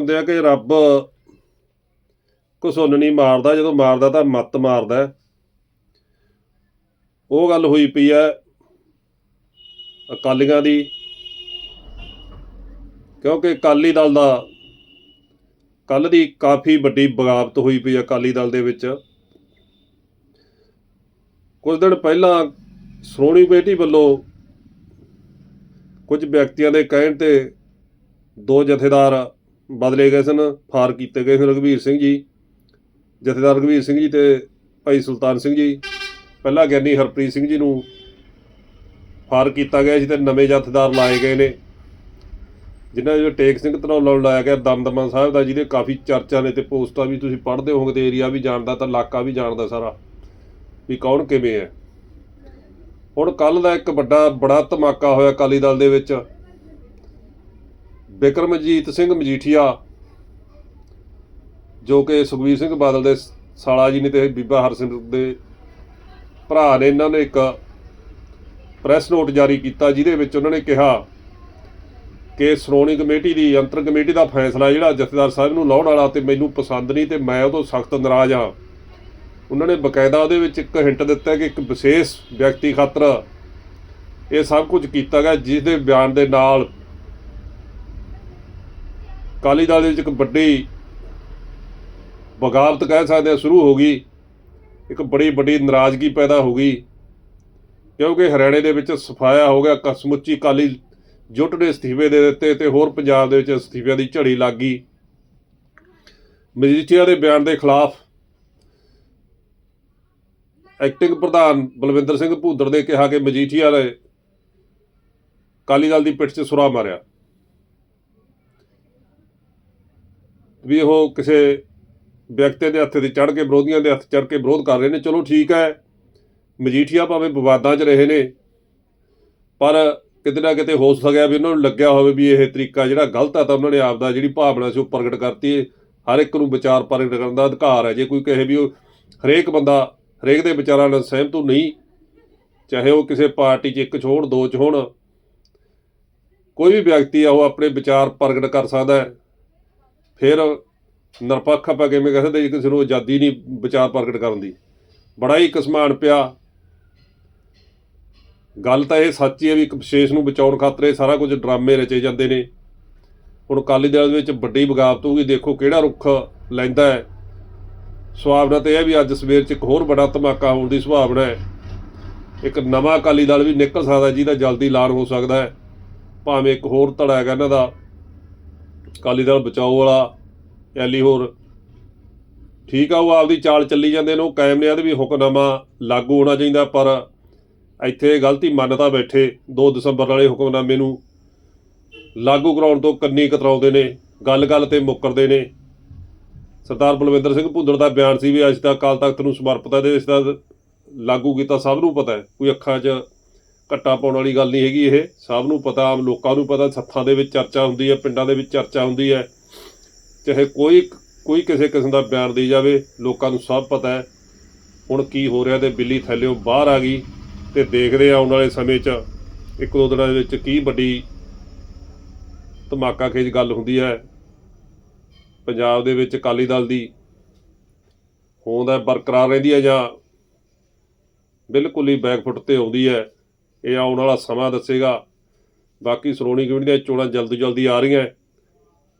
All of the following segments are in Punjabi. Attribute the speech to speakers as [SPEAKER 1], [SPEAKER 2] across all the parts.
[SPEAKER 1] ਹੁੰਦੇ ਆ ਕਿ ਰੱਬ ਕੁਸੁੰਨ ਨਹੀਂ ਮਾਰਦਾ, ਜਦੋਂ ਮਾਰਦਾ ਤਾਂ ਮੱਤ ਮਾਰਦਾ ਉਹ ਗੱਲ ਹੋਈ ਪਈ ਹੈ ਅਕਾਲੀਆਂ ਦੀ, ਕਿਉਂਕਿ ਅਕਾਲੀ ਦਲ ਦਾ ਕੱਲ ਦੀ ਕਾਫੀ ਵੱਡੀ ਬਗਾਵਤ ਹੋਈ ਪਈ ਅਕਾਲੀ ਦਲ ਦੇ ਵਿੱਚ। ਕੁਝ ਦਿਨ ਪਹਿਲਾਂ ਸ਼੍ਰੋਮਣੀ ਕਮੇਟੀ ਵੱਲੋਂ ਕੁਝ ਵਿਅਕਤੀਆਂ ਦੇ ਕਹਿਣ ਤੇ ਦੋ ਜਥੇਦਾਰ ਬਦਲੇ ਗਏ ਸਨ, ਫਾਰ ਕੀਤੇ ਗਏ ਸਨ ਰਘਵੀਰ ਸਿੰਘ ਜੀ, ਜਥੇਦਾਰ ਰਘਵੀਰ ਸਿੰਘ ਜੀ ਤੇ ਭਾਈ ਸੁਲਤਾਨ ਸਿੰਘ ਜੀ। ਪਹਿਲਾਂ ਗਿਆਨੀ ਹਰਪ੍ਰੀਤ ਸਿੰਘ ਜੀ ਨੂੰ ਫਾਰ ਕੀਤਾ ਗਿਆ ਸੀ ਤੇ ਨਵੇਂ ਜਥੇਦਾਰ ਲਾਏ ਗਏ ਨੇ। ਜਿਨ੍ਹਾਂ ਵਿੱਚ ਟੇਕ ਸਿੰਘ ਧਨੌਲਾ ਨੂੰ ਲਾਇਆ ਗਿਆ, ਦਮਦਮਾ ਸਾਹਿਬ ਦਾ, ਜਿਹਦੇ ਕਾਫੀ ਚਰਚਾ ਨੇ ਤੇ ਪੋਸਟਾਂ ਵੀ ਤੁਸੀਂ ਪੜ੍ਹਦੇ ਹੋਵੋਗੇ ਤੇ ਏਰੀਆ ਵੀ ਜਾਣਦਾ ਤਾਂ ਇਲਾਕਾ ਵੀ ਜਾਣਦਾ ਸਾਰਾ ਵੀ ਕੌਣ ਕਿਵੇਂ ਹੈ। ਹੁਣ ਕੱਲ ਦਾ ਇੱਕ ਵੱਡਾ, ਬੜਾ ਧਮਾਕਾ ਹੋਇਆ ਅਕਾਲੀ ਦਲ ਦੇ ਵਿੱਚ। ਬਿਕਰਮਜੀਤ ਸਿੰਘ ਮਜੀਠੀਆ, ਜੋ ਕਿ ਸੁਖਬੀਰ ਸਿੰਘ ਬਾਦਲ ਦੇ ਸਾਲਾ ਜੀ ਨੇ ਤੇ ਬੀਬਾ ਹਰਸਿਮਰਤ ਦੇ ਭਰਾ ਨੇ, ਇਹਨਾਂ ਨੇ ਇੱਕ ਪ੍ਰੈਸ ਨੋਟ ਜਾਰੀ ਕੀਤਾ ਜਿਹਦੇ ਵਿੱਚ ਉਹਨਾਂ ਨੇ ਕਿਹਾ ਕਿ ਸ਼੍ਰੋਮਣੀ ਕਮੇਟੀ ਦੀ ਅੰਤਰ ਕਮੇਟੀ ਦਾ ਫੈਸਲਾ ਜਿਹੜਾ ਜਥੇਦਾਰ ਸਾਹਿਬ ਨੂੰ ਲਾਉਣ ਵਾਲਾ ਤੇ ਮੈਨੂੰ ਪਸੰਦ ਨਹੀਂ ਤੇ ਮੈਂ ਉਹ ਤੋਂ ਸਖਤ ਨਾਰਾਜ਼ ਹਾਂ। ਉਹਨਾਂ ਨੇ ਬਕਾਇਦਾ ਉਹਦੇ ਵਿੱਚ ਇੱਕ ਹਿੰਟ ਦਿੱਤਾ ਕਿ ਇੱਕ ਵਿਸ਼ੇਸ਼ ਵਿਅਕਤੀ ਖਾਤਰ ਇਹ ਸਭ ਕੁਝ ਕੀਤਾ ਗਿਆ ਜਿਸ ਦੇ ਬਿਆਨ ਦੇ ਨਾਲ ਅਕਾਲੀ ਦਲ ਦੇ ਵਿੱਚ ਇੱਕ ਵੱਡੀ ਬਗਾਵਤ ਕਹਿ ਸਕਦੇ ਆ, ਸ਼ੁਰੂ ਹੋ ਗਈ। ਇੱਕ ਬੜੀ ਵੱਡੀ ਨਾਰਾਜ਼ਗੀ ਪੈਦਾ ਹੋ ਗਈ। ਕਿਉਂਕਿ ਹਰਿਆਣੇ ਦੇ ਵਿੱਚ ਸਫਾਇਆ ਹੋ ਗਿਆ ਕ- ਸਮੁੱਚੀ ਅਕਾਲੀ ਜੁੱਟ ਨੇ ਅਸਤੀਫੇ ਦੇ ਦਿੱਤੇ ਤੇ ਹੋਰ ਪੰਜਾਬ ਦੇ ਵਿੱਚ ਅਸਤੀਫਿਆਂ ਦੀ ਝੜੀ ਲੱਗ ਗਈ। ਮਜੀਠੀਆ ਦੇ ਬਿਆਨ ਦੇ ਖਿਲਾਫ ਐਕਟਿੰਗ ਪ੍ਰਧਾਨ ਬਲਵਿੰਦਰ ਸਿੰਘ ਭੂਦਰ ਨੇ ਕਿਹਾ ਕਿ ਮਜੀਠੀਆ ਨੇ ਅਕਾਲੀ ਦਲ ਦੀ ਪਿੱਠ 'ਚ ਸੁਰਾ ਮਾਰਿਆ। ਵੀ ਉਹ ਕਿਸੇ ਵਿਅਕਤੀ ਦੇ ਹੱਥ ਤੇ ਚੜ ਕੇ, ਵਿਰੋਧੀਆਂ ਦੇ ਹੱਥ ਚੜ ਕੇ ਵਿਰੋਧ ਕਰ ਰਹੇ ਨੇ। ਚਲੋ ਠੀਕ ਹੈ, ਮਜੀਠੀਆ ਭਾਵੇਂ ਵਿਵਾਦਾਂ 'ਚ ਰਹੇ ਨੇ, ਪਰ ਕਿਤੇ ਨਾ ਕਿਤੇ ਹੋ ਸਕਿਆ ਵੀ ਉਹਨਾਂ ਨੂੰ ਲੱਗਿਆ ਹੋਵੇ ਵੀ ਇਹ ਤਰੀਕਾ ਜਿਹੜਾ ਗਲਤ ਹੈ ਤਾਂ ਉਹਨਾਂ ਨੇ ਆਪ ਦਾ ਜਿਹੜੀ ਭਾਵਨਾ ਸੀ ਉਹ ਪ੍ਰਗਟ ਕਰਤੀ ਹੈ। ਹਰ ਇੱਕ ਨੂੰ ਵਿਚਾਰ ਪ੍ਰਗਟ ਕਰਨ ਦਾ ਅਧਿਕਾਰ ਹੈ। ਜੇ ਕੋਈ ਕਹੇ ਵੀ ਉਹ ਹਰੇਕ ਬੰਦਾ, ਹਰੇਕ ਦੇ ਵਿਚਾਰਾਂ ਨਾਲ ਸਹਿਮਤ ਨਹੀਂ, ਚਾਹੇ ਉਹ ਕਿਸੇ ਪਾਰਟੀ 'ਚ ਇੱਕ 'ਚ ਹੋਣ, ਦੋ 'ਚ ਹੋਣ, ਕੋਈ ਵੀ ਵਿਅਕਤੀ ਆ ਉਹ ਆਪਣੇ ਵਿਚਾਰ ਪ੍ਰਗਟ ਕਰ ਸਕਦਾ ਹੈ। ਫਿਰ ਨਿਰਪੱਖ ਆਪਾਂ ਕਿਵੇਂ ਕਹਿ ਸਕਦੇ ਜੇ, ਕਿਸੇ ਨੂੰ ਆਜ਼ਾਦੀ ਨਹੀਂ ਵਿਚਾਰ ਪ੍ਰਗਟ ਕਰਨ ਦੀ। ਬੜਾ ਹੀ ਕਿਸਮਾਨ ਪਿਆ। ਗੱਲ ਤਾਂ ਇਹ ਸੱਚੀ ਹੈ ਵੀ ਇੱਕ ਵਿਸ਼ੇਸ਼ ਨੂੰ ਬਚਾਉਣ ਖਾਤਰ ਸਾਰਾ ਕੁਝ ਡਰਾਮੇ ਰਚੇ ਜਾਂਦੇ ਨੇ। ਹੁਣ ਅਕਾਲੀ ਦਲ ਵਿੱਚ ਵੱਡੀ ਬਗਾਵਤ ਹੋਊਗੀ, ਦੇਖੋ ਕਿਹੜਾ ਰੁੱਖ ਲੈਂਦਾ ਹੈ। ਸੁਭਾਵਨਾ ਤੇ ਇਹ ਵੀ ਅੱਜ ਸਵੇਰ 'ਚ ਇੱਕ ਹੋਰ ਬੜਾ ਧਮਾਕਾ ਹੋਣ ਦੀ ਸੁਭਾਵਨਾ ਹੈ। ਇੱਕ ਨਵਾਂ ਅਕਾਲੀ ਦਲ ਵੀ ਨਿਕਲ ਸਕਦਾ ਜਿਹਦਾ ਜਲਦੀ ਐਲਾਨ ਹੋ ਸਕਦਾ ਹੈ। ਭਾਵੇਂ ਇੱਕ ਹੋਰ ਧੜਾ ਹੈਗਾ ਇਹਨਾਂ ਦਾ। ਅਕਾਲੀ ਦਲ ਬਚਾਓ ਵਾਲਾ ਐਲੀ ਹੋਰ। ਠੀਕ ਆ, ਉਹ ਆਪਦੀ ਚਾਲ ਚੱਲੀ ਜਾਂਦੇ ਨੇ, ਉਹ ਕਾਇਮ ਨੇ ਆਦੇ ਵੀ ਹੁਕਮਨਾਮਾ ਲਾਗੂ ਹੋਣਾ ਚਾਹੀਦਾ, ਪਰ ਇੱਥੇ ਗਲਤੀ ਮੰਨਤਾ ਬੈਠੇ 2 ਦਸੰਬਰ ਵਾਲੇ ਹੁਕਮਨਾਮੇ ਨੂੰ ਲਾਗੂ ਕਰਾਉਣ ਤੋਂ ਕੰਨੀ ਕਤਰਾਉਂਦੇ ਨੇ, ਗੱਲ-ਗੱਲ ਤੇ ਮੁੱਕਰਦੇ ਨੇ। ਸਰਦਾਰ ਬਲਵਿੰਦਰ ਸਿੰਘ ਭੁੰਦੜ ਦਾ ਬਿਆਨ ਸੀ ਵੀ ਅੱਜ ਦਾ ਅਕਾਲ ਤਖਤ ਨੂੰ ਸਮਰਪਿਤ ਹੈ, ਤੇ ਇਸ ਦਾ ਲਾਗੂ ਕੀਤਾ ਸਭ ਨੂੰ ਪਤਾ ਹੈ, ਕੋਈ ਅੱਖਾਂ 'ਚ ਘੱਟਾ ਪਾਉਣ ਵਾਲੀ ਗੱਲ ਨਹੀਂ ਹੈਗੀ ਇਹ। ਸਭ ਨੂੰ ਪਤਾ, ਆਮ ਲੋਕਾਂ ਨੂੰ ਪਤਾ, ਸੱਥਾਂ ਦੇ ਵਿੱਚ ਚਰਚਾ ਹੁੰਦੀ ਹੈ, ਪਿੰਡਾਂ ਦੇ ਵਿੱਚ ਚਰਚਾ ਹੁੰਦੀ ਹੈ। ਚਾਹੇ ਕੋਈ ਕੋਈ ਕਿਸੇ ਕਿਸਮ ਦਾ ਬਿਆਨ ਦੇ ਜਾਵੇ, ਲੋਕਾਂ ਨੂੰ ਸਭ ਪਤਾ ਹੈ। ਹੁਣ ਕੀ ਹੋ ਰਿਹਾ ਤੇ ਬਿੱਲੀ ਥੱਲਿਓਂ ਬਾਹਰ ਆ ਗਈ ਤੇ ਦੇਖਦੇ ਆ ਆਉਣ ਵਾਲੇ ਸਮੇਂ 'ਚ ਇੱਕ ਦੋ ਦਿਨਾਂ ਦੇ ਵਿੱਚ ਕੀ ਵੱਡੀ ਧਮਾਕਾ ਖੇਜ ਗੱਲ ਹੁੰਦੀ ਹੈ। ਪੰਜਾਬ ਦੇ ਵਿੱਚ ਅਕਾਲੀ ਦਲ ਦੀ ਹੋਂਦ ਹੈ ਬਰਕਰਾਰ ਰਹਿੰਦੀ ਹੈ ਜਾਂ ਬਿਲਕੁਲ ਹੀ ਬੈਕਫੁੱਟ ਤੇ ਆਉਂਦੀ ਹੈ। ਇਹ ਆਉਣ ਵਾਲਾ ਸਮਾਂ ਦੱਸੇਗਾ। ਬਾਕੀ ਸ਼੍ਰੋਮਣੀ ਕਮੇਟੀ ਦੀਆਂ ਚੋਣਾਂ ਜਲਦੀ ਜਲਦੀ ਆ ਰਹੀਆਂ ਹੈ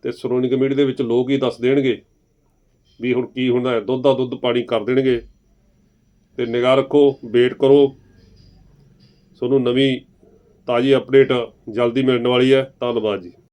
[SPEAKER 1] ਤੇ ਸ਼੍ਰੋਮਣੀ ਕਮੇਟੀ ਦੇ ਵਿੱਚ ਲੋਕ ਹੀ ਦੱਸ ਦੇਣਗੇ ਵੀ ਹੁਣ ਕੀ ਹੁੰਦਾ ਹੈ। ਦੁੱਧ ਦਾ ਦੁੱਧ ਪਾਣੀ ਕਰ ਦੇਣਗੇ। ਤੇ ਨਿਗਾਹ ਰੱਖੋ, ਵੇਟ ਕਰੋ। ਤੁਹਾਨੂੰ ਨਵੀਂ ਤਾਜ਼ੀ ਅਪਡੇਟ ਜਲਦੀ ਮਿਲਣ ਵਾਲੀ ਹੈ। ਧੰਨਵਾਦ ਜੀ।